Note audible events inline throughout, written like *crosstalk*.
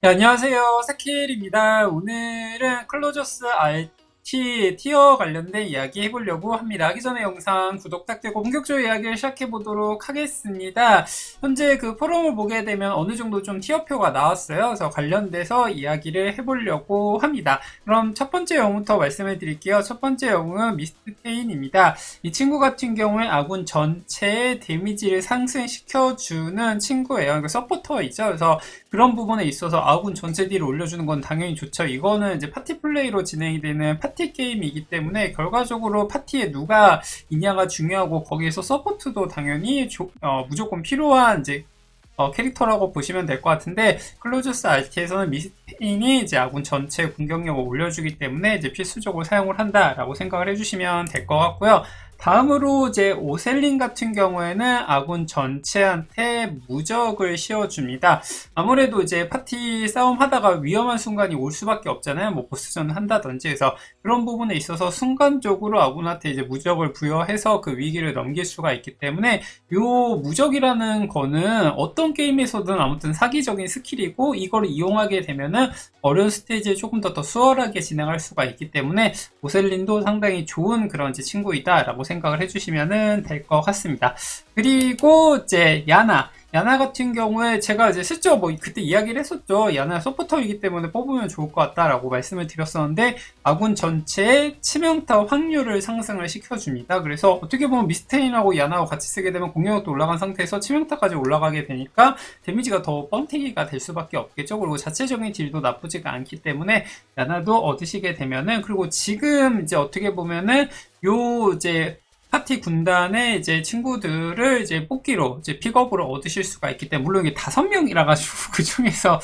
네, 안녕하세요. 사킬입니다. 오늘은 클로저스 RT 티어 관련된 이야기 해보려고 합니다. 하기 전에 영상 구독 부탁드리고 본격적으로 이야기를 시작해보도록 하겠습니다. 현재 그 포럼을 보게 되면 어느 정도 좀 티어표가 나왔어요. 그래서 관련돼서 이야기를 해보려고 합니다. 그럼 첫 번째 영웅부터 말씀해 드릴게요. 첫 번째 영웅은 미스트 테인입니다. 이 친구 같은 경우에 아군 전체의 데미지를 상승시켜주는 친구예요. 그러니까 서포터이죠. 그래서 그런 부분에 있어서 아군 전체 딜을 올려주는 건 당연히 좋죠. 이거는 이제 파티 플레이로 진행이 되는 파티 게임이기 때문에 결과적으로 파티에 누가 있냐가 중요하고 거기에서 서포트도 당연히 조- 어, 무조건 필요한 이제 어, 캐릭터라고 보시면 될 것 같은데 클로저스 RT에서는 미스테인이 이제 아군 전체 공격력을 올려주기 때문에 이제 필수적으로 사용을 한다라고 생각을 해주시면 될 것 같고요. 다음으로 이제 오셀린 같은 경우에는 아군 전체한테 무적을 씌워줍니다. 아무래도 이제 파티 싸움 하다가 위험한 순간이 올 수밖에 없잖아요. 뭐 보스전 한다든지 해서 그런 부분에 있어서 순간적으로 아군한테 이제 무적을 부여해서 그 위기를 넘길 수가 있기 때문에 요 무적이라는 거는 어떤 게임에서든 아무튼 사기적인 스킬이고 이걸 이용하게 되면은 어려운 스테이지에 조금 더 더 수월하게 진행할 수가 있기 때문에 오셀린도 상당히 좋은 그런 친구이다라고 생각을 해주시면 될 것 같습니다. 그리고 이제 야나. 야나 같은 경우에 제가 이제 실제로 뭐 그때 이야기를 했었죠. 야나 서포터이기 때문에 뽑으면 좋을 것 같다라고 말씀을 드렸었는데 아군 전체의 치명타 확률을 상승을 시켜줍니다. 그래서 어떻게 보면 미스테인하고 야나하고 같이 쓰게 되면 공격력도 올라간 상태에서 치명타까지 올라가게 되니까 데미지가 더 뻥튀기가 될 수밖에 없겠죠. 그리고 자체적인 딜도 나쁘지가 않기 때문에 야나도 얻으시게 되면은 그리고 지금 이제 어떻게 보면은 요 이제 파티 군단의 이제 친구들을 이제 뽑기로 이제 픽업으로 얻으실 수가 있기 때문에 물론 이게 다섯 명이라 가지고 *laughs* 그 중에서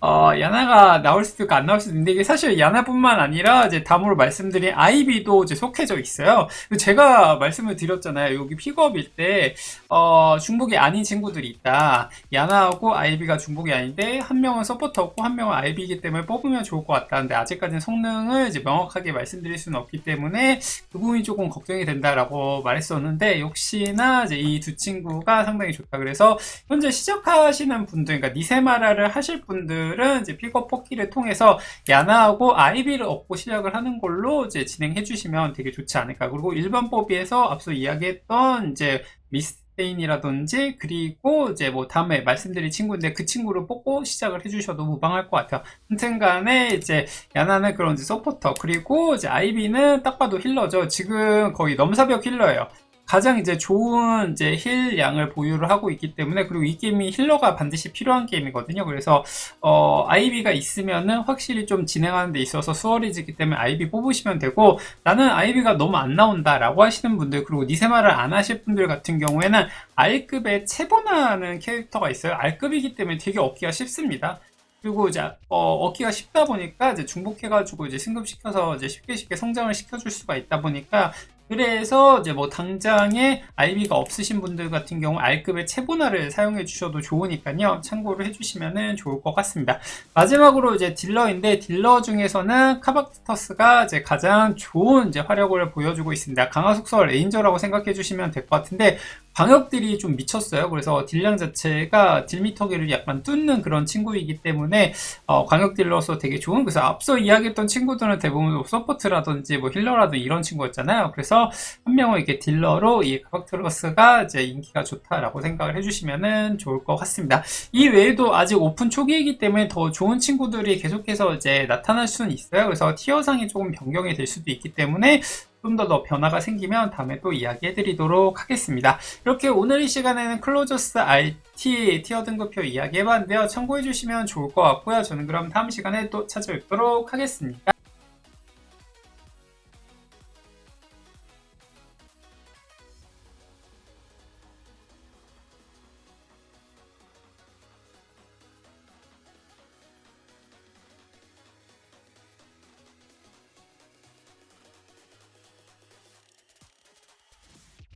어, 야나가 나올 수도 있고 안 나올 수도 있는데 이게 사실 야나뿐만 아니라 이제 다음으로 말씀드린 아이비도 이제 속해져 있어요. 제가 말씀을 드렸잖아요. 여기 픽업일 때 어, 중복이 아닌 친구들이 있다. 야나하고 아이비가 중복이 아닌데 한 명은 서포터고 한 명은 아이비이기 때문에 뽑으면 좋을 것 같다. 근데 아직까지는 성능을 이제 명확하게 말씀드릴 수는 없기 때문에 그 부분이 조금 걱정이 된다라고 말했었는데 역시나 이제 이 두 친구가 상당히 좋다. 그래서 현재 시작하시는 분들, 그러니까 니세마라를 하실 분들 은 이제 픽업 뽑기를 통해서 야나하고 아이비를 얻고 시작을 하는 걸로 이제 진행해 주시면 되게 좋지 않을까. 그리고 일반 뽑기에서 앞서 이야기했던 이제 미스테인이라든지 그리고 이제 뭐 다음에 말씀드릴 친구인데 그 친구를 뽑고 시작을 해주셔도 무방할 것 같아요. 하여튼간에 이제 야나는 그런 이제 서포터 그리고 이제 아이비는 딱 봐도 힐러죠. 지금 거의 넘사벽 힐러예요. 가장 이제 좋은 이제 힐 양을 보유를 하고 있기 때문에 그리고 이 게임이 힐러가 반드시 필요한 게임이거든요. 그래서 어, 아이비가 있으면은 확실히 좀 진행하는 데 있어서 수월해지기 때문에 아이비 뽑으시면 되고 나는 아이비가 너무 안 나온다라고 하시는 분들 그리고 니세마를 안 하실 분들 같은 경우에는 R급의 체보나는 캐릭터가 있어요. R급이기 때문에 되게 얻기가 쉽습니다. 그리고 이제 어, 얻기가 쉽다 보니까 이제 중복해가지고 이제 승급시켜서 이제 쉽게 쉽게 성장을 시켜줄 수가 있다 보니까 그래서 이제 뭐 당장에 아이비가 없으신 분들 같은 경우 R급의 체보나를 사용해 주셔도 좋으니까요. 참고를 해주시면 좋을 것 같습니다. 마지막으로 이제 딜러인데 딜러 중에서는 카박터스가 이제 가장 좋은 이제 화력을 보여주고 있습니다. 강화 속성 레인저라고 생각해 주시면 될 것 같은데 방역들이 좀 미쳤어요. 그래서 딜량 자체가 딜미터기를 약간 뚫는 그런 친구이기 때문에 어, 광역 딜러서 되게 좋은. 그래서 앞서 이야기했던 친구들은 대부분 뭐 서포트라든지 뭐 힐러라든지 이런 친구였잖아요. 그래서 한 명은 이렇게 딜러로 이 카박트러스가 이제 인기가 좋다라고 생각을 해주시면 좋을 것 같습니다. 이 외에도 아직 오픈 초기이기 때문에 더 좋은 친구들이 계속해서 이제 나타날 수는 있어요. 그래서 티어상이 조금 변경이 될 수도 있기 때문에 좀더 더 변화가 생기면 다음에 또 이야기해 드리도록 하겠습니다. 이렇게 오늘 이 시간에는 클로저스 RT 티어 등급표 이야기 해 봤는데요. 참고해 주시면 좋을 것 같고요. 저는 그럼 다음 시간에 또 찾아뵙도록 하겠습니다.